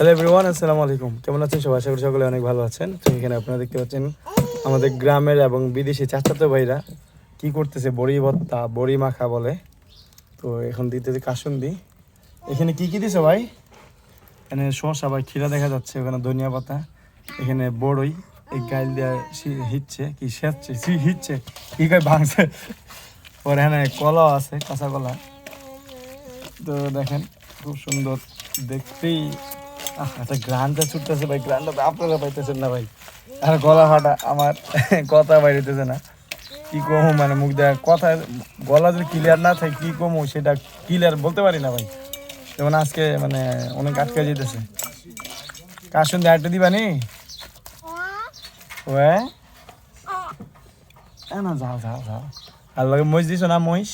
Hello everyone আসসালামু আলাইকুম। কেমন আছেন সবাই? আশা করি সকলে অনেক ভালো আছেন। তো এখানে আপনারা দেখতে পাচ্ছেন আমাদের গ্রামের এবং বিদেশি চাচাতো ভাইরা কি করতেছে, বড়ি ভত্তা, বড়ি মাখা বলে। তো এখন দিতেছে কাসুন্দি। এখানে কি কি দিছে ভাই? এখানে শসা ভাই খিরা দেখা যাচ্ছে, ওখানে ধনিয়া পাতা, এখানে বড়ই, এই গাইল দেওয়া হিচ্ছে, কি সেচ্ছে সি হিচ্ছে, কি কয় ভাঙছে। ওর এখানে কলাও আছে, কাঁচা কলা। তো দেখেন, খুব সুন্দর, দেখতেই একটা গ্রানটা ছুটতেছে ভাই গ্রানটা তো আপনারা পাইতেছেন না ভাই। আর গলা ফাটা আমার কথা বাইরেতেছে না। কি কমো মানে মুখ দেওয়া কথা গলা যদি ক্লিয়ার না থাকে কি কমো সেটা ক্লিয়ার বলতে পারি না ভাই। যেমন আজকে মানে অনেক আটকে যেতেছে। কার সঙ্গে আটটা দিবা নি? ওয়ে না যাও যাও যাও। আর লগে মহিষ দিছ না মহিষ?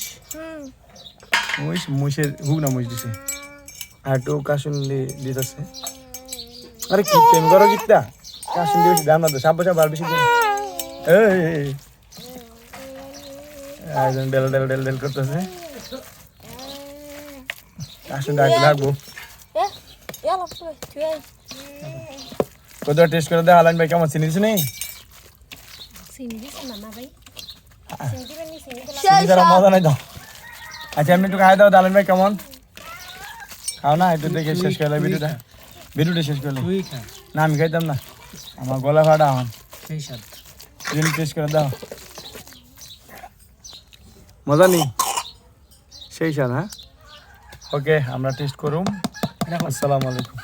মহিষ মহিষের হুক না মহিষ দিছে। আর একটু কাশুন দিতেছে। আরে কি কেন করো কিতা কাশুন দিয়ে দাম না তো সাপ সাপ আর বেশি। একজন ডেল ডেল ডেল ডেল করতেছে। কাশুন ডাকতে লাগবো. কত টেস্ট করে দেখ ভাই কেমন? চিনি তারা মজা নাই দাও আচ্ছা এমনি একটু খাই দাও দালান ভাই কেমন? খাও না, একটু দেখে শেষ করলে ভিডিওটা। ভিডিওটা শেষ করলে? তুই খা না আমি খাইতাম না। আমার গলা ফাটা আমার সেই শেষ করে দাও। মজা নেই? সেই সাদ হ্যাঁ? ওকে আমরা টেস্ট করুম। আসসালামু আলাইকুম।